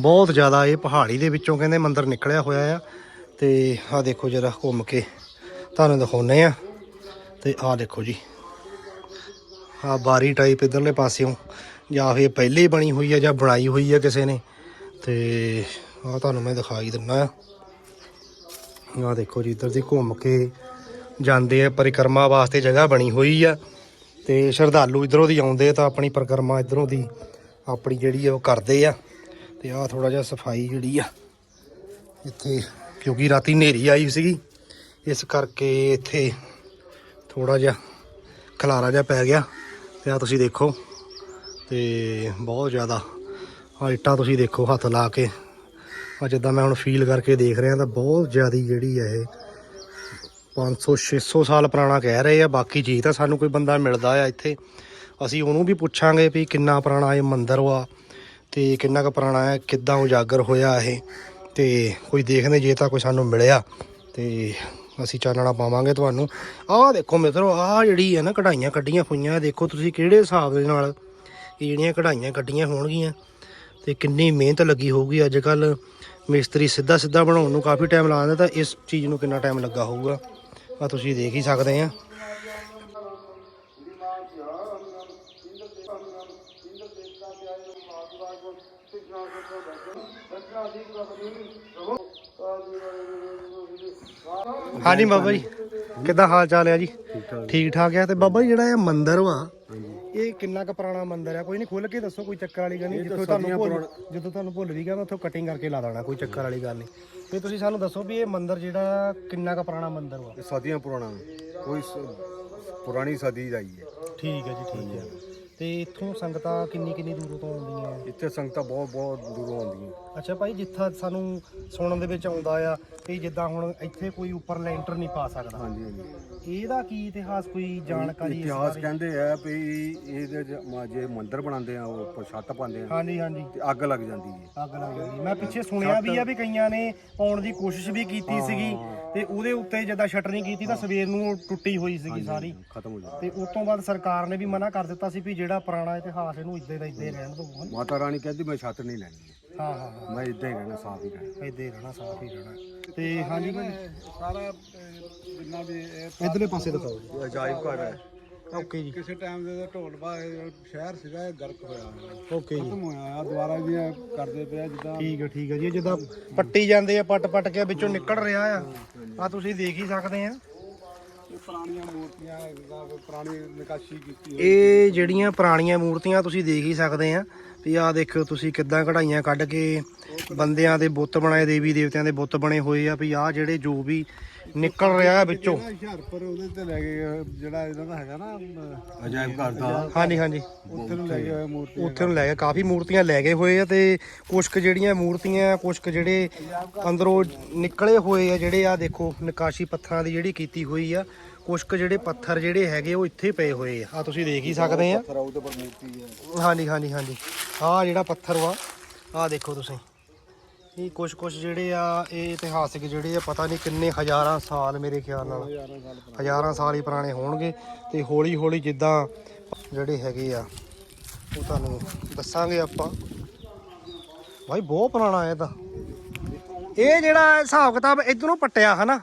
ਬਹੁਤ ਜ਼ਿਆਦਾ ਇਹ ਪਹਾੜੀ ਦੇ ਵਿੱਚੋਂ ਕਹਿੰਦੇ ਮੰਦਿਰ ਨਿਕਲਿਆ ਹੋਇਆ ਆ। ਤੇ ਆਹ ਦੇਖੋ ਜਰਾ ਘੁੰਮ ਕੇ ਤੁਹਾਨੂੰ ਦਿਖਾਉਨੇ ਆ। ਤੇ ਆਹ ਦੇਖੋ ਜੀ, ਆਹ ਬਾਰੀ ਟਾਈਪ ਇਧਰਲੇ ਪਾਸਿਓਂ, ਜਾਂ ਫਿਰ ਪਹਿਲੇ ਹੀ ਬਣੀ ਹੋਈ ਆ ਜਾਂ ਬਣਾਈ ਹੋਈ ਆ ਕਿਸੇ ਨੇ। ਤੇ ਆਹ ਤੁਹਾਨੂੰ ਮੈਂ ਦਿਖਾਈ ਦਿੰਨਾ ਆ। ਆਹ ਦੇਖੋ ਜੀ, ਇੱਧਰ ਦੀ ਘੁੰਮ ਕੇ ਜਾਂਦੇ ਆ, ਪਰਿਕਰਮਾ ਵਾਸਤੇ ਜਗ੍ਹਾ ਬਣੀ ਹੋਈ ਆ। ਤੇ ਸ਼ਰਧਾਲੂ ਇਧਰੋਂ ਦੀ ਆਉਂਦੇ ਤਾਂ ਆਪਣੀ ਪਰਿਕਰਮਾ ਇਧਰੋਂ ਦੀ ਆਪਣੀ ਜਿਹੜੀ ਆ ਉਹ ਕਰਦੇ ਆ। ਤੇ ਆਹ ਥੋੜਾ ਜਿਹਾ ਸਫ਼ਾਈ ਜਿਹੜੀ ਆ, ਇੱਥੇ ਕਿਉਂਕਿ ਰਾਤੀ ਹਨੇਰੀ ਆਈ ਸੀਗੀ, ਇਸ ਕਰਕੇ ਇੱਥੇ ਥੋੜਾ ਜਿਹਾ ਖਲਾਰਾ ਜਿਹਾ ਪੈ ਗਿਆ। ਤੇ ਆ ਤੁਸੀਂ ਦੇਖੋ, ਤੇ ਬਹੁਤ ਜ਼ਿਆਦਾ ਆ ਇੱਟਾਂ ਤੁਸੀਂ ਦੇਖੋ ਹੱਥ ਲਾ ਕੇ। ਆ ਜਿੱਦਾਂ ਮੈਂ ਹੁਣ ਫੀਲ ਕਰਕੇ ਦੇਖ ਰਿਹਾ ਤਾਂ ਬਹੁਤ ਜ਼ਿਆਦੀ ਜਿਹੜੀ ਹੈ ਇਹ 500 600 ਸਾਲ ਪੁਰਾਣਾ ਕਹਿ ਰਹੇ ਆ, ਬਾਕੀ ਜੀ ਤਾਂ ਸਾਨੂੰ ਕੋਈ ਬੰਦਾ ਮਿਲਦਾ ਆ ਇੱਥੇ, ਅਸੀਂ ਉਹਨੂੰ ਵੀ ਪੁੱਛਾਂਗੇ ਵੀ ਕਿੰਨਾ ਪੁਰਾਣਾ ਇਹ ਮੰਦਿਰ ਵਾ ਤੇ ਕਿੰਨਾ ਕੁ ਪੁਰਾਣਾ ਹੈ, ਕਿੱਦਾਂ ਉਜਾਗਰ ਹੋਇਆ ਇਹ, ਤੇ ਕੋਈ ਦੇਖਦੇ ਜੇ ਤਾਂ ਕੋਈ ਸਾਨੂੰ ਮਿਲਿਆ, ਤੇ ਅਸੀਂ ਚਾਨਣਾ ਪਾਵਾਂਗੇ ਤੁਹਾਨੂੰ। ਆਹ ਦੇਖੋ ਮਿੱਤਰੋ, ਆਹ ਜਿਹੜੀ ਹੈ ਨਾ ਕਢਾਈਆਂ ਕੱਢੀਆਂ ਹੋਈਆਂ, ਦੇਖੋ ਤੁਸੀਂ ਕਿਹੜੇ ਹਿਸਾਬ ਦੇ ਨਾਲ ਇਹ ਜਿਹੜੀਆਂ ਕਢਾਈਆਂ ਕੱਢੀਆਂ ਹੋਣਗੀਆਂ, ਤੇ ਕਿੰਨੀ ਮਿਹਨਤ ਲੱਗੀ ਹੋਊਗੀ ਅੱਜ ਕੱਲ ਮਿਸਤਰੀ ਸਿੱਧਾ ਸਿੱਧਾ ਬਣਾਉਣ ਨੂੰ ਕਾਫੀ ਟਾਈਮ ਲਾ ਦਿੰਦਾ, ਤਾਂ ਇਸ ਚੀਜ਼ ਨੂੰ ਕਿੰਨਾ ਟਾਈਮ ਲੱਗਾ ਹੋਊਗਾ। ਆ ਤੁਸੀਂ ਦੇਖ ਹੀ ਸਕਦੇ ਆ। ਹਾਂਜੀ ਬਾਬਾ ਜੀ ਕਿੱਦਾਂ ਹਾਲ ਚਾਲ ਹੈ ਜੀ? ਠੀਕ ਠਾਕ ਹੈ ਤੇ ਬਾਬਾ ਜੀ ਜਿਹੜਾ ਇਹ ਮੰਦਿਰ ਵਾ ਇਹ ਕਿੰਨਾ ਕੁ ਪੁਰਾਣਾ ਮੰਦਿਰ ਆ? ਕੋਈ ਨਹੀਂ ਖੁੱਲ ਕੇ ਦੱਸੋ ਕੋਈ ਚੱਕਰ ਵਾਲੀ ਗੱਲ ਨਹੀਂ ਜਿੱਥੋਂ ਤੁਹਾਨੂੰ ਭੁੱਲ ਜਦੋਂ ਤੁਹਾਨੂੰ ਭੁੱਲ ਵੀ ਗਿਆ ਮੈਂ ਉੱਥੋਂ ਕਟਿੰਗ ਕਰਕੇ ਲਾ ਦੇਣਾ ਕੋਈ ਚੱਕਰ ਵਾਲੀ ਗੱਲ ਨਹੀਂ ਤੇ ਤੁਸੀਂ ਸਾਨੂੰ ਦੱਸੋ ਵੀ ਇਹ ਮੰਦਿਰ ਜਿਹੜਾ ਕਿੰਨਾ ਕੁ ਪੁਰਾਣਾ ਮੰਦਿਰ ਵਾ? ਇਹ ਸਦੀਆਂ ਪੁਰਾਣਾ। ਕੋਈ ਸ- ਪੁਰਾਣੀ ਸਦੀ ਦਾ ਹੀ ਹੈ। ਠੀਕ ਹੈ ਜੀ ਠੀਕ ਹੈ। ਤੇ ਇੱਥੋਂ ਸੰਗਤਾਂ ਕਿੰਨੀ ਕਿੰਨੀ ਦੂਰੋਂ ਤੋਂ ਆਉਂਦੀਆਂ ਇੱਥੇ ਸੰਗਤਾਂ ਬਹੁਤ ਬਹੁਤ ਦੂਰੋਂ ਆਉਂਦੀਆਂ। ਅੱਛਾ ਭਾਈ ਜਿੱਥਾ ਸਾਨੂੰ ਸੁਣਨ ਦੇ ਵਿੱਚ ਆਉਂਦਾ ਆ ਕਿ ਜਿੱਦਾਂ ਹੁਣ ਇੱਥੇ ਕੋਈ ਉੱਪਰ ਲੈਂਟਰ ਨਹੀਂ ਪਾ ਸਕਦਾ। ਹਾਂਜੀ ਹਾਂਜੀ। ਇਹਦਾ ਕੀ ਇਤਿਹਾਸ ਕੋਈ ਜਾਣਕਾਰੀ ਇਸ ਇਤਿਹਾਸ ਬਾਰੇ? ਕਹਿੰਦੇ ਆ ਵੀ ਇਹਦੇ ਮ- ਜੇ ਮੰਦਿਰ ਬਣਾਉਂਦੇ ਆ ਉਹ ਉੱਪਰ ਛੱਤ ਪਾਉਂਦੇ ਆ ਹਾਂਜੀ ਹਾਂਜੀ। ਤੇ ਅੱਗ ਲੱਗ ਜਾਂਦੀ ਹੈ। ਅੱਗ ਲੱਗ ਜਾਂਦੀ ਮੈਂ ਪਿੱਛੇ ਸੁਣਿਆ ਵੀ ਆ ਵੀ ਕਈਆਂ ਨੇ ਪਾਉਣ ਦੀ ਕੋਸ਼ਿਸ਼ ਵੀ ਕੀਤੀ ਸੀਗੀ। ਤੇ ਉਹਦੇ ਉੱਤੇ ਜਦਾਂ ਸ਼ਟਰਿੰਗ ਕੀਤੀ ਤਾਂ ਸਵੇਰ ਨੂੰ ਉਹ ਟੁੱਟੀ ਹੋਈ ਸੀਗੀ ਸਾਰੀ। ਖਤਮ ਹੋ ਜਾਂਦੀ ਤੇ ਉਸ ਤੋਂ ਬਾਅਦ ਸਰਕਾਰ ਨੇ ਵੀ ਮਨਾ ਕਰ ਦਿੱਤਾ ਸੀ ਵੀ ਜਿਹੜਾ ਪੁਰਾਣਾ ਇਤਿਹਾਸ ਇਹਨੂੰ ਇੱਦਾਂ ਦਾ ਇੱਦਾਂ ਹੀ ਰਹਿਣ ਦਿਓ ਮਾਤਾ ਰਾਣੀ ਕਹਿੰਦੀ ਮੈਂ ਛੱਤ ਨਹੀਂ ਲੈਣੀ। ਹਾਂ ਹਾਂ ਹਾਂ। ਮੈਂ ਇੱਦਾਂ ਹੀ ਰਹਿਣਾ ਸਾਫ਼ ਹੀ ਰਹਿਣਾ। ਇੱਦਾਂ ਹੀ ਰਹਿਣਾ ਸਾਫ਼ ਹੀ ਰਹਿਣਾ। ਤੇ ਹਾਂਜੀ ਭਾਈ ਸਾਰਾ ਜਿੰਨਾ ਵੀ ਇਧਰਲੇ ਪਾਸੇ ਦਿਖਾਓ। ਅਜਾਇਬ ਘਰ ਹੈ। ਓਕੇ ਜੀ। ਕਿਸੇ ਟਾਈਮ ਦੇ ਢੋਲਬਾ ਸ਼ਹਿਰ ਸੀਗਾ ਇਹ ਗਰਕ ਹੋਇਆ ਓਕੇ ਜੀ। ਹੋਇਆ ਆ ਦੁਬਾਰਾ ਜੀ ਇਹ ਕਰਦੇ ਪਿਆ ਜਿੱਦਾਂ ਠੀਕ ਹੈ ਠੀਕ ਹੈ ਜੀ ਇਹ ਜਿੱਦਾਂ ਪੱਟੀ ਜਾਂਦੇ ਆ ਪੱਟ ਪੱਟ ਕੇ ਵਿੱਚੋਂ ਨਿਕਲ ਰਿਹਾ ਆ। ਆ ਤੁਸੀਂ ਦੇਖ ਹੀ ਸਕਦੇ ਆ। ਇਹ ਪੁਰਾਣੀਆਂ ਮੂਰਤੀਆਂ ਜਿੱਦਾਂ ਕੋਈ ਪੁਰਾਣੀ ਨਕਾਸ਼ੀ ਕੀਤੀ ਇਹ ਜਿਹੜੀਆਂ ਪੁਰਾਣੀਆਂ ਮੂਰਤੀਆਂ ਤੁਸੀਂ ਦੇਖ ਹੀ ਸਕਦੇ ਆ ਵੀ ਆ ਦੇਖੋ ਤੁਸੀਂ ਕਿੱਦਾਂ ਕਢਾਈਆਂ ਕੱਢ ਕੇ ਬੰਦਿਆਂ ਦੇ ਬੁੱਤ ਬਣਾਏ ਦੇਵੀ ਦੇਵਤਿਆਂ ਦੇ ਬੁੱਤ ਬਣੇ ਹੋਏ ਆ ਵੀ ਆ ਜਿਹੜੇ ਜੋ ਵੀ ਨਿਕਲ ਰਿਹਾ ਹੈ ਵਿੱਚੋਂ। ਹੁਸ਼ਿਆਰਪੁਰ ਉਹਦੇ ਤੇ ਲੈ ਗਏ ਜਿਹੜਾ ਇਹਨਾਂ ਦਾ ਹੈਗਾ ਨਾ ਅਜਾਇਬ ਘਰ ਦਾ। ਹਾਂਜੀ ਹਾਂਜੀ। ਉੱਥੇ ਨੂੰ ਲੈ ਗਏ ਹੋਏ ਮੂਰਤੀ ਉੱਥੇ ਨੂੰ ਲੈ ਕੇ ਕਾਫੀ ਮੂਰਤੀਆਂ ਲੈ ਗਏ ਹੋਏ ਆ ਤੇ ਕੁਛ ਕੁ ਜਿਹੜੀਆਂ ਮੂਰਤੀਆਂ ਕੁਛ ਕੁ ਜਿਹੜੇ ਅੰਦਰੋਂ ਨਿਕਲੇ ਹੋਏ ਆ ਜਿਹੜੇ ਆ ਦੇਖੋ ਨਕਾਸ਼ੀ ਪੱਥਰਾਂ ਦੀ ਜਿਹੜੀ ਕੀਤੀ ਹੋਈ ਆ ਕੁਛ ਕੁ ਜਿਹੜੇ ਪੱਥਰ ਜਿਹੜੇ ਹੈਗੇ ਉਹ ਇੱਥੇ ਪਏ ਹੋਏ ਆ। ਆ ਤੁਸੀਂ ਦੇਖ ਹੀ ਸਕਦੇ ਆ। ਆ। ਹਾਂਜੀ ਹਾਂਜੀ ਹਾਂਜੀ। ਆਹ ਜਿਹੜਾ ਪੱਥਰ ਵਾ ਆਹ ਦੇਖੋ ਤੁਸੀਂ। ਇਹ ਕੁਛ ਕੁਛ ਜਿਹੜੇ ਆ, ਇਹ ਇਤਿਹਾਸਿਕ ਜਿਹੜੇ ਆ, ਪਤਾ ਨਹੀਂ ਕਿੰਨੇ ਹਜ਼ਾਰਾਂ ਸਾਲ ਮੇਰੇ ਖਿਆਲ ਨਾਲ। ਹਜ਼ਾਰਾਂ ਸਾਲ ਹੀ ਪੁਰਾਣੇ ਹੋਣਗੇ ਤੇ ਹੌਲੀ ਹੌਲੀ ਜਿੱਦਾਂ ਜਿਹੜੇ ਹੈਗੇ ਆ, ਉਹ ਤੁਹਾਨੂੰ ਦੱਸਾਂਗੇ ਆਪਾਂ। ਭਾਈ ਬਹੁਤ ਪੁਰਾਣਾ ਹੈ ਇਹ ਤਾਂ। ਇਹ ਜਿਹੜਾ ਹਿਸਾਬ ਕਿਤਾਬ ਇਧਰੋਂ ਪੱਟਿਆ ਹਨਾ?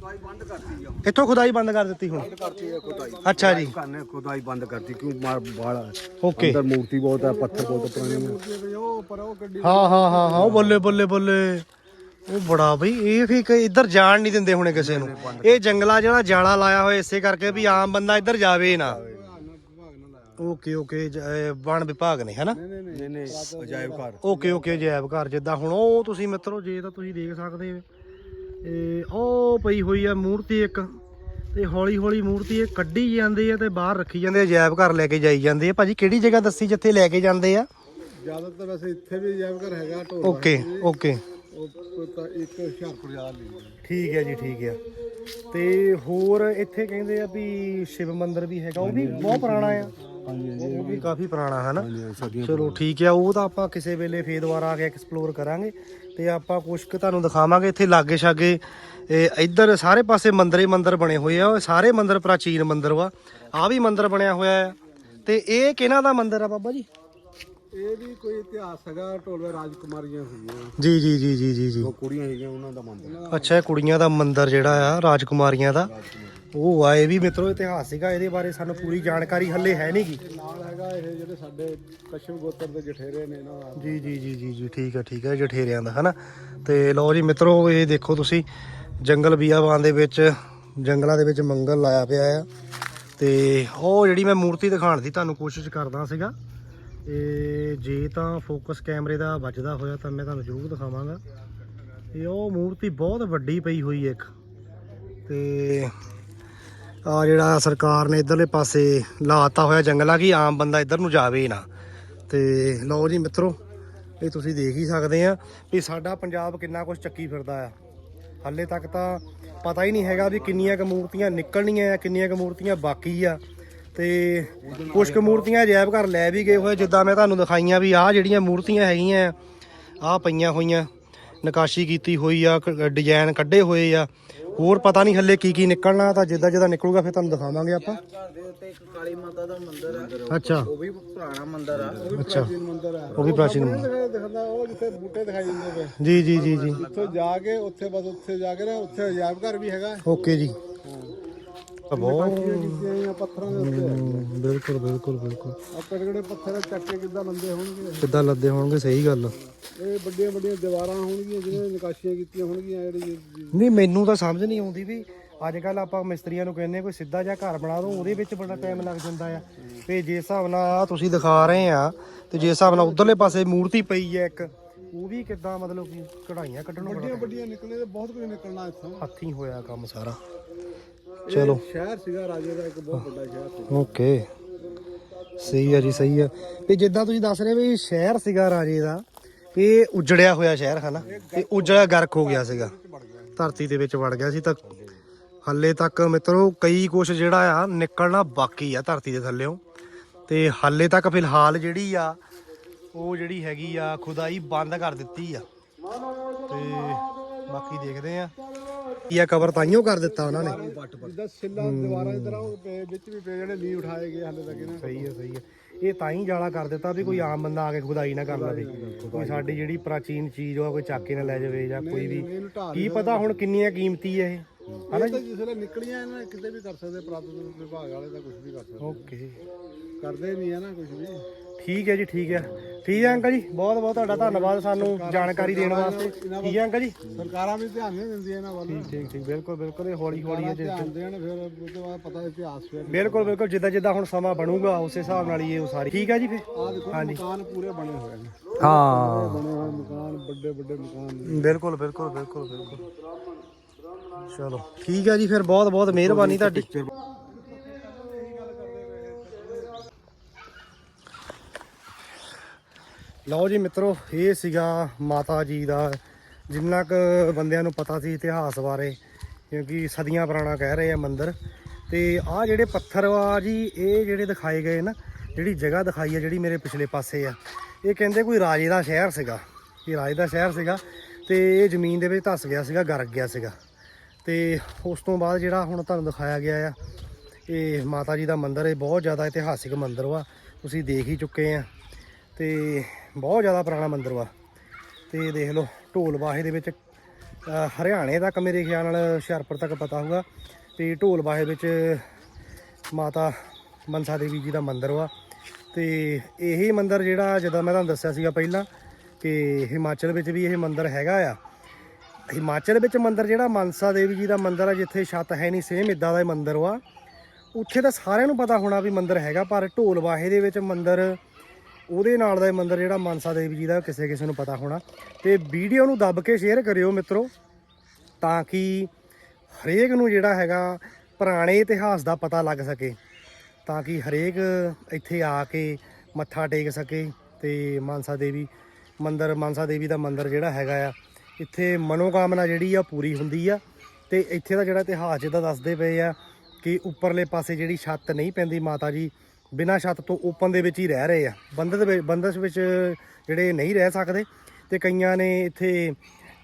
ਖੁਦਾਈ ਬੰਦ ਕਰਤੀ ਆ। ਇੱਥੋਂ ਖੁਦਾਈ ਬੰਦ ਕਰ ਦਿੱਤੀ ਹੁਣ? ਕਰਤੀ ਹੈ ਖੁਦਾਈ। ਅੱਛਾ ਜੀ। ਕਰਨੇ ਖੁਦਾਈ ਬੰਦ ਕਰਤੀ ਕਿਉਂ ਮਾਰ ਬਾਲਾ ਓਕੇ। ਅੰਦਰ ਮੂਰਤੀ ਬਹੁਤ ਹੈ ਪੱਥਰ ਬਹੁਤ ਪੁਰਾਣੇ ਉਹ ਪਰ ਉਹ ਗੱਡੀ ਹਾਂ ਹਾਂ ਹਾਂ ਹਾਂ ਉਹ ਬੱਲੇ ਬੱਲੇ ਬੱਲੇ। ਉਹ ਬੜਾ ਬਈ ਇਹ ਵੀ ਕਿ ਇੱਧਰ ਜਾਣ ਨਹੀਂ ਦਿੰਦੇ ਹੁਣੇ ਕਿਸੇ ਨੂੰ। ਇਹ ਜੰਗਲਾ ਜਿਹੜਾ ਜਾਲਾ ਲਾਇਆ ਹੋਇਆ ਇਸੇ ਕਰਕੇ ਵੀ ਆਮ ਬੰਦਾ ਇੱਧਰ ਜਾਵੇ ਨਾ। ਓਕੇ ਓਕੇ ਜ- ਇਹ ਵਣ ਵਿਭਾਗ ਨੇ ਹਨਾ? ਨਹੀਂ ਨਹੀਂ ਅਜਾਇਬ ਘਰ। ਓਕੇ ਓਕੇ ਜੈਬ ਘਰ। ਜਿੱਦਾਂ ਹੁਣ ਉਹ ਤੁਸੀਂ ਮਿੱਤਰੋ ਜੇ ਤਾਂ ਤੁਸੀਂ ਦੇਖ ਸਕਦੇ ਹੋ ਇਹ ਉਹ ਪਈ ਹੋਈ ਆ ਮੂਰਤੀ ਇੱਕ ਤੇ ਹੌਲੀ ਹੌਲੀ ਮੂਰਤੀ ਇਹ ਕੱਢੀ ਜਾਂਦੇ ਆ ਤੇ ਬਾਹਰ ਰੱਖੀ ਜਾਂਦੇ ਆ ਜੈਬ ਘਰ ਲੈ ਕੇ ਜਾਈ ਜਾਂਦੇ ਆ। ਭਾਜੀ ਕਿਹੜੀ ਜਗ੍ਹਾ ਦੱਸੀ ਜਿੱਥੇ ਲੈ ਕੇ ਜਾਂਦੇ ਆ? ਜ਼ਿਆਦਾਤਰ ਵੈਸੇ ਇੱਥੇ ਵੀ ਅਜਾਇਬ ਘਰ ਹੈਗਾ ਢੋਲ ਓਕੇ ਓਕੇ। ਤਾਂ ਇੱਕ ਹੁਸ਼ਿਆਰਪੁਰ ਜ਼ਿਆਦਾ ਨਹੀਂ ਠੀਕ ਹੈ ਜੀ ਠੀਕ ਹੈ ਤੇ ਹੋਰ ਇੱਥੇ ਕਹਿੰਦੇ ਆ ਵੀ ਸ਼ਿਵ ਮੰਦਿਰ ਵੀ ਹੈਗਾ ਉਹ ਵੀ ਬਹੁਤ ਪੁਰਾਣਾ ਆ। ਹਾਂਜੀ ਉਹ ਵੀ ਕਾਫੀ ਪੁਰਾਣਾ ਹੈ ਨਾ ਹਾਂਜੀ ਸਦੀਆਂ ਚਲੋ ਠੀਕ ਹੈ ਉਹ ਤਾਂ ਆਪਾਂ ਕਿਸੇ ਵੇਲੇ ਫੇਰ ਦੁਬਾਰਾ ਆ ਕੇ ਐਕਸਪਲੋਰ ਕਰਾਂਗੇ ਤੇ ਆਪਾਂ ਕੁਝ ਕੁ ਤੁਹਾਨੂੰ ਦਿਖਾਵਾਂਗੇ ਇੱਥੇ ਲਾਗੇ ਛਾਗੇ। ਇਹ ਇੱਧਰ ਸਾਰੇ ਪਾਸੇ ਮੰਦਰੇ ਮੰਦਰ ਬਣੇ ਹੋਏ ਆ ਉਹ ਸਾਰੇ ਮੰਦਰ ਪ੍ਰਾਚੀਨ ਮੰਦਰ ਵਾ। ਆ ਵੀ ਮੰਦਰ ਬਣਿਆ ਹੋਇਆ ਆ। ਤੇ ਇਹ ਕਿਹਨਾਂ ਦਾ ਮੰਦਰ ਆ ਬਾਬਾ ਜੀ? ਇਹ ਵੀ ਕੋਈ ਇਤਿਹਾਸ ਹੈਗਾ ਢੋਲਵੇ ਰਾਜਕੁਮਾਰੀਆਂ ਸੀਗੀਆਂ ਜੀ ਜੀ ਜੀ ਜੀ ਜੀ ਜੀ। ਉਹ ਕੁੜੀਆਂ ਹੈਗੀਆਂ ਉਹਨਾਂ ਦਾ ਮੰਦਰ। ਅੱਛਾ ਇਹ ਕੁੜੀਆਂ ਦਾ ਮੰਦਰ ਜਿਹੜਾ ਆ ਰਾਜਕੁਮਾਰੀਆਂ ਦਾ। ਉਹ ਆ ਇਹ ਵੀ ਮਿੱਤਰੋ ਇਤਿਹਾਸ ਸੀਗਾ ਇਹਦੇ ਬਾਰੇ ਸਾਨੂੰ ਪੂਰੀ ਜਾਣਕਾਰੀ ਹੱਲੇ ਹੈ ਨਹੀਂਗੀ ਨਾਲ ਹੈਗਾ ਇਹ ਜਿਹੜੇ ਸਾਡੇ ਕਸ਼ਮ ਗੋਤਰ ਦੇ ਜਠੇਰੇ ਨੇ ਇਹਨਾਂ ਦਾ। ਜੀ ਜੀ ਜੀ ਜੀ ਜੀ ਠੀਕ ਹੈ ਠੀਕ ਹੈ ਜਠੇਰਿਆਂ ਦਾ ਹਨਾ? ਤੇ ਲਓ ਜੀ ਮਿੱਤਰੋ ਇਹ ਦੇਖੋ ਤੁਸੀਂ ਜੰਗਲ ਬੀਆਬਾਨ ਦੇ ਵਿੱਚ ਜੰਗਲਾਂ ਦੇ ਵਿੱਚ ਮੰਗਲ ਲਾਇਆ ਪਿਆ ਆ। ਤੇ ਉਹ ਜਿਹੜੀ ਮੈਂ ਮੂਰਤੀ ਦਿਖਾਉਣ ਦੀ ਤੁਹਾਨੂੰ ਕੋਸ਼ਿਸ਼ ਕਰਦਾ ਸੀਗਾ ਇਹ ਜੇ ਤਾਂ ਫੋਕਸ ਕੈਮਰੇ ਦਾ ਵੱਜਦਾ ਹੋਇਆ ਤਾਂ ਮੈਂ ਤੁਹਾਨੂੰ ਜ਼ਰੂਰ ਦਿਖਾਵਾਂਗਾ। ਇਹ ਉਹ ਮੂਰਤੀ ਬਹੁਤ ਵੱਡੀ ਪਈ ਹੋਈ ਇੱਕ। ਤੇ ਆ ਜਿਹੜਾ ਸਰਕਾਰ ਨੇ ਇਧਰਲੇ ਪਾਸੇ ਲਾਤਾ ਹੋਇਆ ਜੰਗਲਾ ਕਿ ਆਮ ਬੰਦਾ ਇੱਧਰ ਨੂੰ ਜਾਵੇ ਨਾ। ਤੇ ਲਓ ਜੀ ਮਿੱਤਰੋ, ਇਹ ਤੁਸੀਂ ਦੇਖ ਹੀ ਸਕਦੇ ਆ ਵੀ ਸਾਡਾ ਪੰਜਾਬ ਕਿੰਨਾ ਕੁਝ ਚੱਕੀ ਫਿਰਦਾ ਆ। ਹਾਲੇ ਤੱਕ ਤਾਂ ਪਤਾ ਹੀ ਨਹੀਂ ਹੈਗਾ ਵੀ ਕਿੰਨੀਆਂ ਕੁ ਮੂਰਤੀਆਂ ਨਿਕਲਣੀਆਂ ਆ, ਕਿੰਨੀਆਂ ਕੁ ਮੂਰਤੀਆਂ ਬਾਕੀ ਆ। ਤੇ ਕੁਝ ਕੁ ਮੂਰਤੀਆਂ ਅਜਾਇਬ ਘਰ ਲੈ ਵੀ ਗਏ ਹੋਏ ਜਿੱਦਾਂ ਮੈਂ ਤੁਹਾਨੂੰ ਦਿਖਾਈਆਂ ਵੀ ਆਹ ਜਿਹੜੀਆਂ ਮੂਰਤੀਆਂ ਹੈਗੀਆਂ ਆਹ ਪਈਆਂ ਹੋਈਆਂ, ਨਕਾਸ਼ੀ ਕੀਤੀ ਹੋਈ ਆ, ਕ- ਡਿਜ਼ਾਈਨ ਕੱਢੇ ਹੋਏ ਆ। ਹੋਰ ਪਤਾ ਨਹੀਂ ਹੱਲੇ ਕੀ ਕੀ ਨਿਕਲਣਾ ਤਾਂ ਜਿੱਦਾਂ ਜਿੱਦਾਂ ਨਿਕਲੂਗਾ ਫਿਰ ਤੁਹਾਨੂੰ ਦਿਖਾਵਾਂਗੇ ਆਪਾਂ। ਘਰ ਦੇ ਉੱਤੇ ਇੱਕ ਕਾਲੀ ਮਾਤਾ ਦਾ ਮੰਦਿਰ ਆ। ਅੱਛਾ। ਉਹ ਵੀ ਪੁਰਾਣਾ ਮੰਦਿਰ ਆ। ਅੱਛਾ। ਮੰਦਰ ਆ। ਉਹ ਵੀ ਪ੍ਰਾਚੀਨ ਮੰਦਿਰ। ਦਿਖਦਾ ਉਹ ਜਿੱਥੇ ਬੂਟੇ ਦਿਖਾਈ ਦਿੰਦੇ ਪਏ। ਜੀ ਜੀ ਜੀ ਜੀ। ਉੱਥੇ ਜਾ ਕੇ ਉੱਥੇ ਬਸ ਉੱਥੇ ਜਾ ਕੇ ਨਾ ਉੱਥੇ ਅਜਾਇਬ ਘਰ ਵੀ ਹੈਗਾ। ਓਕੇ ਜੀ। ਬਹੁਤ। ਕੀਤੀਆਂ ਹੋਈਆਂ ਪੱਥਰਾਂ ਦੇ ਉੱਤੇ। ਹਮ, ਬਿਲਕੁਲ ਬਿਲਕੁਲ ਬਿਲਕੁਲ। ਆ ਕਿਹੜੇ ਪੱਥਰ ਚੱਕ ਕੇ ਕਿੱਦਾਂ ਲੰਦੇ ਹੋਣਗੇ? ਕਿੱਦਾਂ ਲੱਦੇ ਹੋਣਗੇ ਸਹੀ ਗੱਲ। ਇਹ ਵੱਡੀਆਂ ਵੱਡੀਆਂ ਦੀਵਾਰਾਂ ਹੋਣਗੀਆਂ ਜਿਹਨਾਂ ਨਕਾਸ਼ੀਆਂ ਕੀਤੀਆਂ ਹੋਣਗੀਆਂ ਜਿਹੜੀ ਨਹੀਂ ਮੈਨੂੰ ਤਾਂ ਸਮਝ ਨਹੀਂ ਆਉਂਦੀ ਵੀ ਅੱਜ ਕੱਲ ਆਪਾਂ ਮਿਸਤਰੀਆਂ ਨੂੰ ਕਹਿੰਦੇ ਕੋਈ ਸਿੱਧਾ ਜਿਹਾ ਘਰ ਬਣਾ ਦੋ ਉਹਦੇ ਵਿੱਚ ਬੜਾ ਟਾਈਮ ਲੱਗ ਜਾਂਦਾ ਆ। ਤੇ ਜਿਸ ਹਿਸਾਬ ਨਾਲ ਆਹ ਤੁਸੀਂ ਦਿਖਾ ਰਹੇ ਆ ਤੇ ਜਿਸ ਹਿਸਾਬ ਨਾਲ ਉਧਰਲੇ ਪਾਸੇ ਮੂਰਤੀ ਪਈ ਹੈ ਇੱਕ ਉਹ ਵੀ ਕਿੱਦਾਂ ਮਤਲਬ ਕਿ ਕਢਾਈਆਂ ਕੱਢਣੋਂ ਵੱਡੀਆਂ ਵੱਡੀਆਂ ਨਿਕਲੇ ਤੇ ਬਹੁਤ ਕੁਝ ਨਿਕਲਣਾ ਇੱਥੋਂ। ਹੱਥੀਂ ਹੋਇਆ ਕੰਮ ਸਾਰਾ। ਚਲੋ। ਸ਼ਹਿਰ ਸੀਗਾ ਰਾਜੇ ਦਾ ਇੱਕ ਬਹੁਤ ਵੱਡਾ ਸ਼ਹਿਰ ਸੀ ਓਕੇ। ਸਹੀ ਆ ਜੀ ਸਹੀ ਆ। ਤੇ ਜਿੱਦਾਂ ਤੁਸੀਂ ਦੱਸ ਰਹੇ ਵੀ ਸ਼ਹਿਰ ਸੀਗਾ ਰਾਜੇ ਦਾ ਇਹ ਉਜੜਿਆ ਹੋਇਆ ਸ਼ਹਿਰ ਹਨਾ? ਤੇ ਉਜੜਿਆ ਗਰਕ ਹੋ ਗਿਆ ਸੀਗਾ। ਧਰਤੀ ਦੇ ਵਿੱਚ ਵੜ ਗਿਆ ਸੀ ਤਾਂ ਹੱਲੇ ਤੱਕ ਮਿੱਤਰੋ ਕਈ ਕੁਛ ਜਿਹੜਾ ਆ ਨਿਕਲਣਾ ਬਾਕੀ ਆ ਧਰਤੀ ਦੇ ਥੱਲੇੋਂ। ਤੇ ਹੱਲੇ ਤੱਕ ਫਿਲਹਾਲ ਜਿਹੜੀ ਆ ਉਹ ਜਿਹੜੀ ਹੈਗੀ ਆ ਖੁਦਾਈ ਬੰਦ ਕਰ ਦਿੱਤੀ ਆ। ਤੇ ਬਾਕੀ ਦੇਖਦੇ ਆ। ਕੀ ਆ ਕਬਰ ਤਾਈਓ ਕਰ ਦਿੱਤਾ ਉਹਨਾਂ ਨੇ। ਜਿੱਦਾਂ ਸਿੱਲਾ ਦੀਵਾਰਾਂ ਦੀ ਤਰ੍ਹਾਂ ਉਹ ਪਏ, ਵਿੱਚ ਵੀ ਪਏ ਜਿਹੜੇ ਨੀ ਉਠਾਏ ਗਏ ਹਾਲੇ ਤੱਕ ਇਹਨਾਂ ਸਹੀ ਹੈ ਸਹੀ ਹੈ। ਇਹ ਤਾਂ ਹੀ ਜਾਲਾ ਕਰ ਦਿੱਤਾ ਵੀ ਕੋਈ ਆਮ ਬੰਦਾ ਆ ਕੇ ਖੁਦਾਈ ਨਾ ਕਰ ਲਵੇ। ਕੋਈ ਸਾਡੀ ਜਿਹੜੀ ਪ੍ਰਾਚੀਨ ਚੀਜ਼ ਉਹ ਕੋਈ ਚੱਕ ਕੇ ਨਾ ਲੈ ਜਾਵੇ ਜਾਂ ਕੋਈ ਵੀ। ਇਹਨੂੰ ਢਾਹ ਕੀ ਪਤਾ ਹੁਣ ਕਿੰਨੀਆਂ ਕੀਮਤੀ ਹੈ ਇਹ? ਹਨਾ ਇਹ ਤਾਂ ਜਿਸ ਵੇਲੇ ਨਿਕਲੀਆਂ ਇਹਨਾਂ ਨੇ ਕਿਤੇ ਵੀ ਕਰ ਸਕਦੇ ਪੁਰਾਤਨ ਵਿਭਾਗ ਵਾਲੇ ਤਾਂ ਕੁਝ ਵੀ ਕਰ ਸਕਦੇ ਓਕੇ। ਕਰਦੇ ਨਹੀਂ ਆ ਨਾ ਕੁਝ ਵੀ। ਠੀਕ ਹੈ ਜੀ ਠੀਕ ਹੈ। ਠੀਕ ਹੈ ਅੰਕਲ ਜੀ ਬਹੁਤ ਬਹੁਤ ਤੁਹਾਡਾ ਧੰਨਵਾਦ ਸਾਨੂੰ ਜਾਣਕਾਰੀ ਦੇਣ ਵਾਸਤੇ। ਠੀਕ ਹੈ ਅੰਕਲ ਜੀ? ਸਰਕਾਰਾਂ ਵੀ ਧਿਆਨ ਨਹੀਂ ਦਿੰਦੀਆਂ ਇਹਨਾਂ ਵੱਲ। ਠੀਕ ਠੀਕ ਬਿਲਕੁਲ ਬਿਲਕੁਲ ਇਹ ਹੌਲੀ ਹੌਲੀ ਹੈ ਜੀ। ਧਿਆਨ ਦੇਣ ਫਿਰ ਤੋਂ ਬਾਅਦ ਪਤਾ ਇਤਿਹਾਸ ਫਿਰ ਬਿਲਕੁਲ ਬਿਲਕੁਲ ਜਿੱਦਾਂ ਜਿੱਦਾਂ ਹੁਣ ਸਮਾਂ ਬਣੂਗਾ ਉਸੇ ਹਿਸਾਬ ਨਾਲ ਹੀ ਇਹ ਉਸਾਰੀ। ਠੀਕ ਹੈ ਜੀ ਫਿਰ? ਆ ਦੇਖੋ ਮਕਾਨ ਪੂਰੇ ਬਣੇ ਹੋਏ ਨੇ। ਹਾਂ। ਬਣੇ ਹੋਏ ਮਕਾਨ ਵੱਡੇ ਵੱਡੇ ਮਕਾਨ ਬਿਲਕੁਲ ਬਿਲਕੁਲ ਬਿਲਕੁਲ ਬਿਲਕੁਲ। ਚਲੋ ਠੀਕ ਹੈ ਜੀ ਫਿਰ ਬਹੁਤ ਬਹੁਤ ਮਿਹਰਬਾਨੀ ਤੁਹਾਡੀ। ਲਓ ਜੀ ਮਿੱਤਰੋ, ਇਹ ਸੀਗਾ ਮਾਤਾ ਜੀ ਦਾ ਜਿੰਨਾ ਕੁ ਬੰਦਿਆਂ ਨੂੰ ਪਤਾ ਸੀ ਇਤਿਹਾਸ ਬਾਰੇ, ਕਿਉਂਕਿ ਸਦੀਆਂ ਪੁਰਾਣਾ ਕਹਿ ਰਹੇ ਆ ਮੰਦਿਰ। ਤੇ ਆਹ ਜਿਹੜੇ ਪੱਥਰ ਆ ਜੀ, ਇਹ ਜਿਹੜੇ ਦਿਖਾਏ ਗਏ ਨਾ, ਜਿਹੜੀ ਜਗ੍ਹਾ ਦਿਖਾਈ ਆ, ਜਿਹੜੀ ਮੇਰੇ ਪਿਛਲੇ ਪਾਸੇ ਆ, ਇਹ ਕਹਿੰਦੇ ਕੋਈ ਰਾਜੇ ਦਾ ਸ਼ਹਿਰ ਸੀਗਾ। ਇਹ ਰਾਜੇ ਦਾ ਸ਼ਹਿਰ ਸੀਗਾ ਤੇ ਇਹ ਜ਼ਮੀਨ ਦੇ ਵਿੱਚ ਧੱਸ ਗਿਆ ਸੀਗਾ ਗਰਕ ਗਿਆ ਸੀਗਾ। ਤੇ ਉਸ ਤੋਂ ਬਾਅਦ ਜਿਹੜਾ ਹੁਣ ਤੁਹਾਨੂੰ ਦਿਖਾਇਆ ਗਿਆ ਆ, ਇਹ ਮਾਤਾ ਜੀ ਦਾ ਮੰਦਿਰ, ਇਹ ਬਹੁਤ ਜ਼ਿਆਦਾ ਇਤਿਹਾਸਿਕ ਮੰਦਿਰ ਵਾ, ਤੁਸੀਂ ਦੇਖ ਹੀ ਚੁੱਕੇ ਆ। ਤੇ ਬਹੁਤ ਜ਼ਿਆਦਾ ਪੁਰਾਣਾ ਮੰਦਿਰ ਵਾ। ਤੇ ਦੇਖ ਲਓ, ਢੋਲ ਬਾਹੇ ਦੇ ਵਿੱਚ ਹਰਿਆਣੇ ਤੱਕ ਮੇਰੇ ਖਿਆਲ ਨਾਲ ਹੁਸ਼ਿਆਰਪੁਰ ਤੱਕ ਪਤਾ ਹੋਊਗਾ। ਤੇ ਢੋਲ ਬਾਹੇ ਵਿੱਚ ਮਾਤਾ ਮਨਸਾ ਦੇਵੀ ਜੀ ਦਾ ਮੰਦਿਰ ਵਾ। ਤੇ ਇਹੀ ਮੰਦਿਰ ਜਿਹੜਾ, ਜਦੋਂ ਮੈਂ ਤੁਹਾਨੂੰ ਦੱਸਿਆ ਸੀਗਾ ਪਹਿਲਾਂ, ਕਿ ਹਿਮਾਚਲ ਵਿੱਚ ਵੀ ਇਹ ਮੰਦਿਰ ਹੈਗਾ ਆ। ਹਿਮਾਚਲ ਵਿੱਚ ਮੰਦਿਰ ਜਿਹੜਾ ਮਨਸਾ ਦੇਵੀ ਜੀ ਦਾ ਮੰਦਿਰ ਆ, ਜਿੱਥੇ ਛੱਤ ਹੈ ਨਹੀਂ ਸੇਮ ਇਦਾਂ ਦਾ ਹੀ ਮੰਦਿਰ ਵਾ। ਉੱਥੇ ਤਾਂ ਸਾਰਿਆਂ ਨੂੰ ਪਤਾ ਹੋਣਾ ਵੀ ਮੰਦਿਰ ਹੈਗਾ, ਪਰ ਢੋਲ ਬਾਹੇ ਦੇ ਵਿੱਚ ਮੰਦਿਰ ਉਹਦੇ ਨਾਲ ਦਾ ਇਹ ਮੰਦਿਰ ਜਿਹੜਾ ਮਨਸਾ ਦੇਵੀ ਜੀ ਦਾ ਕਿਸੇ ਕਿਸੇ ਨੂੰ ਪਤਾ ਹੋਣਾ। ਤੇ ਵੀਡੀਓ ਨੂੰ ਦੱਬ ਕੇ ਸ਼ੇਅਰ ਕਰਿਓ ਮਿੱਤਰੋ, ਤਾਂ ਕਿ ਹਰੇਕ ਨੂੰ ਜਿਹੜਾ ਹੈਗਾ ਪੁਰਾਣੇ ਇਤਿਹਾਸ ਦਾ ਪਤਾ ਲੱਗ ਸਕੇ। ਤਾਂ ਕਿ ਹਰੇਕ ਇੱਥੇ ਆ ਕੇ ਮੱਥਾ ਟੇਕ ਸਕੇ ਤੇ ਮਾਨਸਾ ਦੇਵੀ ਮੰਦਿਰ, ਮਾਨਸਾ ਦੇਵੀ ਦਾ ਮੰਦਿਰ ਜਿਹੜਾ ਹੈਗਾ ਆ, ਇੱਥੇ ਮਨੋਕਾਮਨਾ ਜਿਹੜੀ ਆ ਪੂਰੀ ਹੁੰਦੀ ਆ। ਤੇ ਇੱਥੇ ਦਾ ਜਿਹੜਾ ਇਤਿਹਾਸ ਜਿਹਦਾ ਦੱਸਦੇ ਪਏ ਆ ਕਿ ਉੱਪਰਲੇ ਪਾਸੇ ਜਿਹੜੀ ਛੱਤ ਨਹੀਂ ਪੈਂਦੀ ਮਾਤਾ ਜੀ ਬਿਨਾਂ ਛੱਤ ਤੋਂ ਓਪਨ ਦੇ ਵਿੱਚ ਹੀ ਰਹਿ ਰਹੇ ਆ। ਬੰਦਸ ਵਿੱਚ ਬੰਦਸ ਵਿੱਚ ਜਿਹੜੇ ਨਹੀਂ ਰਹਿ ਸਕਦੇ ਤੇ ਕਈਆਂ ਨੇ ਇੱਥੇ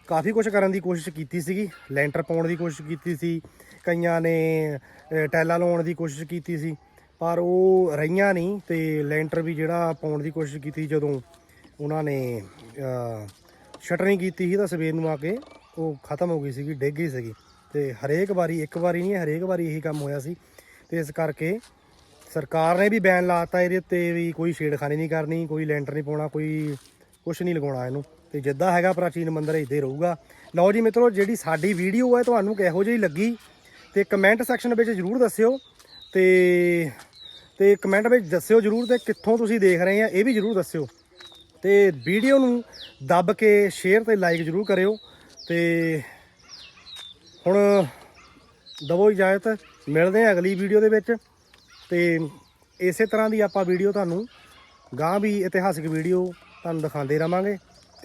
ਕਾਫੀ ਕੁਝ ਕਰਨ ਦੀ ਕੋਸ਼ਿਸ਼ ਕੀਤੀ ਸੀਗੀ ਲੈਂਟਰ ਪਾਉਣ ਦੀ ਕੋਸ਼ਿਸ਼ ਕੀਤੀ ਸੀ ਕਈਆਂ ਨੇ ਅ, ਟੈਲਾਂ ਲਾਉਣ ਦੀ ਕੋਸ਼ਿਸ਼ ਕੀਤੀ ਸੀ ਪਰ ਉਹ ਰਹੀਆਂ ਨਹੀਂ ਤੇ ਲੈਂਟਰ ਵੀ ਜਿਹੜਾ ਪਾਉਣ ਦੀ ਕੋਸ਼ਿਸ਼ ਕੀਤੀ ਜਦੋਂ ਉਹਨਾਂ ਨੇ ਸ਼ਟਰਿੰਗ ਕੀਤੀ ਸੀ ਤਾਂ ਸਵੇਰ ਨੂੰ ਆ ਕੇ ਉਹ ਖਤਮ ਹੋ ਗਈ ਸੀਗੀ ਡਿੱਗ ਗਈ ਸੀਗੀ ਤੇ ਹਰੇਕ ਵਾਰੀ ਇੱਕ ਵਾਰੀ ਨਹੀਂ ਹਰੇਕ ਵਾਰੀ ਇਹੀ ਕੰਮ ਹੋਇਆ ਸੀ ਤੇ ਇਸ ਕਰਕੇ ਸਰਕਾਰ ਨੇ ਵੀ ਬੈਨ ਲਾਤਾ ਇਹਦੇ ਉੱਤੇ ਵੀ ਕੋਈ ਛੇੜਖਾਨੀ ਨਹੀਂ ਕਰਨੀ, ਕੋਈ ਲੈਂਟਰ ਨਹੀਂ ਪਾਉਣਾ, ਕੋਈ ਕੁਝ ਨਹੀਂ ਲਗਾਉਣਾ ਇਹਨੂੰ। ਤੇ ਜਿੱਦਾਂ ਹੈਗਾ ਪ੍ਰਾਚੀਨ ਮੰਦਿਰ ਇੱਦਾਂ ਹੀ ਰਹੂਗਾ। ਲਓ ਜੀ ਮਿੱਤਰੋ, ਜਿਹੜੀ ਸਾਡੀ ਵੀਡੀਓ ਹੈ ਤੁਹਾਨੂੰ ਕਿਹੋ ਜਿਹੀ ਲੱਗੀ, ਤੇ ਕਮੈਂਟ ਸੈਕਸ਼ਨ ਵਿੱਚ ਜਰੂਰ ਦੱਸਿਓ। ਤੇ ਤੇ ਕਮੈਂਟ ਵਿੱਚ ਦੱਸਿਓ ਜਰੂਰ ਤੇ ਕਿੱਥੋਂ ਤੁਸੀਂ ਦੇਖ ਰਹੇ ਆ, ਇਹ ਵੀ ਜਰੂਰ ਦੱਸਿਓ। ਤੇ ਵੀਡੀਓ ਨੂੰ ਦੱਬ ਕੇ ਸ਼ੇਅਰ ਤੇ ਲਾਈਕ ਜਰੂਰ ਕਰਿਓ। ਤੇ ਹੁਣ ਦਵੋ ਇਜਾਜ਼ਤ, ਮਿਲਦੇ ਆ ਅਗਲੀ ਵੀਡੀਓ ਦੇ ਵਿੱਚ। ਤੇ ਇਸੇ ਤਰ੍ਹਾਂ ਦੀ ਆਪਾਂ ਵੀਡੀਓ ਤੁਹਾਨੂੰ ਗਾਂ ਵੀ ਇਤਿਹਾਸਿਕ ਵੀਡੀਓ ਤੁਹਾਨੂੰ ਦਿਖਾਉਂਦੇ ਰਵਾਂਗੇ।